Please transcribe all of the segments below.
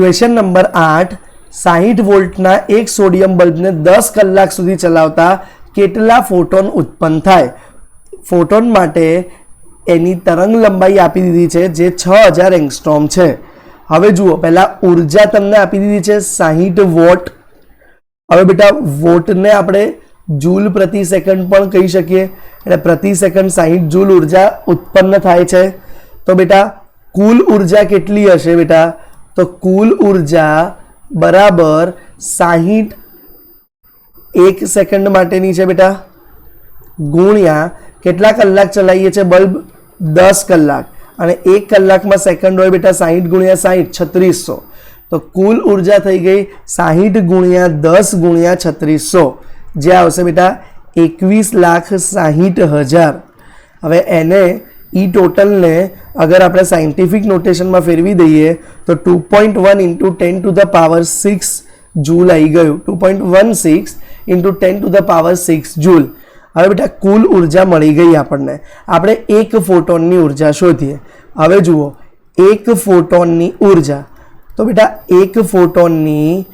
Question number આઠ, સાહીઠ વોલ્ટના એક સોડિયમ બલ્બને દસ કલાક સુધી ચલાવતા કેટલા ફોટોન ઉત્પન્ન થાય? ફોટોન માટે એની તરંગ લંબાઈ આપી દીધી છે, જે છ હજાર એંગસ્ટ્રોમ છે. હવે જુઓ, પહેલાં ઊર્જા તમને આપી દીધી છે સાહીઠ વોટ. હવે બેટા, વોટને આપણે જૂલ પ્રતિ સેકન્ડ પણ કહી શકીએ. એટલે પ્રતિ સેકન્ડ સાહીઠ જૂલ ઊર્જા ઉત્પન્ન થાય છે. તો બેટા, કુલ ઊર્જા કેટલી હશે બેટા? તો કુલ ઊર્જા બરાબર સાહીઠ એક સેકન્ડ માટેની છે બેટા. ગુણ્યા કેટલા કલાક ચલાવીએ છીએ બલ્બ? દસ કલાક. અને એક કલાકમાં સેકન્ડ હોય બેટા સાહીઠ ગુણ્યા સાહીઠ, છત્રીસો. તો કુલ ઊર્જા થઈ ગઈ સાહીઠ ગુણ્યા દસ ગુણ્યા છત્રીસો. જે આવશે બેટા એકવીસ લાખ સાહીઠ હજાર. હવે એને ઈ ટોટલને અગર આપણે સાયન્ટિફિક નોટેશનમાં ફેરવી દઈએ, તો two point one into ten to the power six joule આવી ગયું. Two point one six into ten to the power six joule હવે બેટા, કુલ ઊર્જા મળી ગઈ આપણને. આપણે એક ફોટોનની ઊર્જા શોધીએ. હવે જુઓ, એક ફોટોનની ઊર્જા. તો બેટા, એક ફોટોનની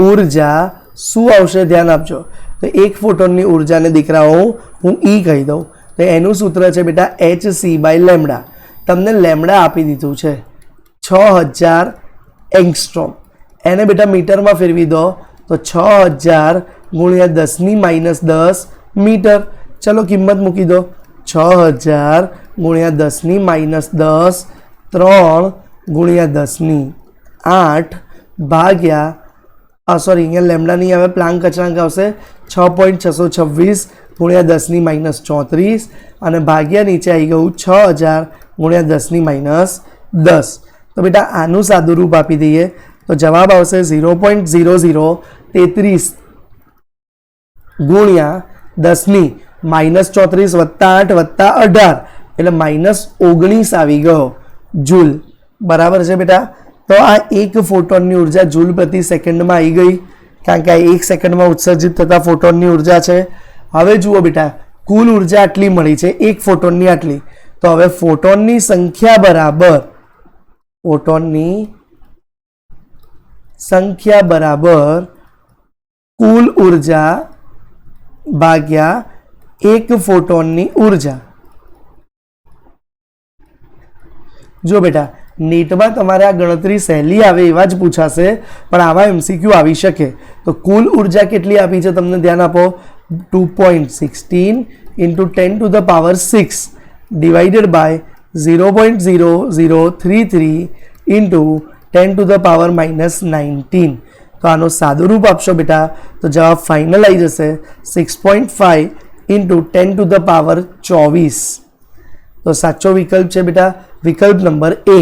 ઊર્જા શું આવશે? ધ્યાન આપજો. તો એક ફોટોનની ઉર્જાને દીકરાઓ, હું ઈ કહી દઉં. તો એનું સૂત્ર છે બેટા એચ સી બાય લેમડા તમને લેમડા આપી દીધું છે. છ હજાર એંગસ્ટ્રોમ. એને બેટા મીટરમાં ફેરવી દો. તો છ હજાર ગુણ્યા દસની માઇનસ દસ મીટર. ચલો કિંમત મૂકી દો. છ હજાર ગુણ્યા દસની માઇનસ દસ ત્રણ ગુણ્યા દસની આઠ ભાગ્યા સોરી અહીંયા લેમડા નહીં આવે પ્લાન કચરાંક આવશે. છ પોઈન્ટ છસો છવ્વીસ ગુણ્યા દસની માઇનસ ચોત્રીસ અને ભાગ્યા નીચે આવી ગયું છ હજાર ગુણ્યા દસની માઇનસ દસ. તો બેટા આનું સાદું રૂપ આપી દઈએ. તો જવાબ આવશે ઝીરો પોઈન્ટ ઝીરો ઝીરો તેત્રીસ ગુણ્યા દસની માઇનસ ચોત્રીસ વત્તા આઠ વત્તા અઢાર. એટલે માઇનસ ઓગણીસ આવી ગયો. જૂલ. બરાબર છે બેટા? તો આ એક ફોટોનની ઊર્જા જૂલ પ્રતિ સેકન્ડમાં આવી ગઈ. કારણ કે આ એક સેકન્ડમાં ઉત્સર્જિત થતા ફોટોનની ઊર્જા છે. હવે જુઓ બેટા, કુલ ઊર્જા આટલી મળી છે, એક ફોટોનની આટલી. તો હવે ફોટોનની સંખ્યા બરાબર, ફોટોનની સંખ્યા બરાબર કુલ ઊર્જા ભાગ્યા એક ફોટોનની ઊર્જા. જો બેટા, નીટમાં તમારે આ ગણતરી સહેલી આવે એવા જ પૂછાશે, પણ આવા એમસીક્યુ આવી શકે. તો કુલ ઊર્જા કેટલી આપી છે, તમને ધ્યાન આપો. Two point sixteen into ten to the power six divided by zero point zero zero three three into ten to the power minus nineteen તો આનો સાદું રૂપ આપશો બેટા તો જવાબ ફાઇનલ આવી જશે six point five into ten to the power ચોવીસ તો સાચો વિકલ્પ છે બેટા વિકલ્પ નંબર એ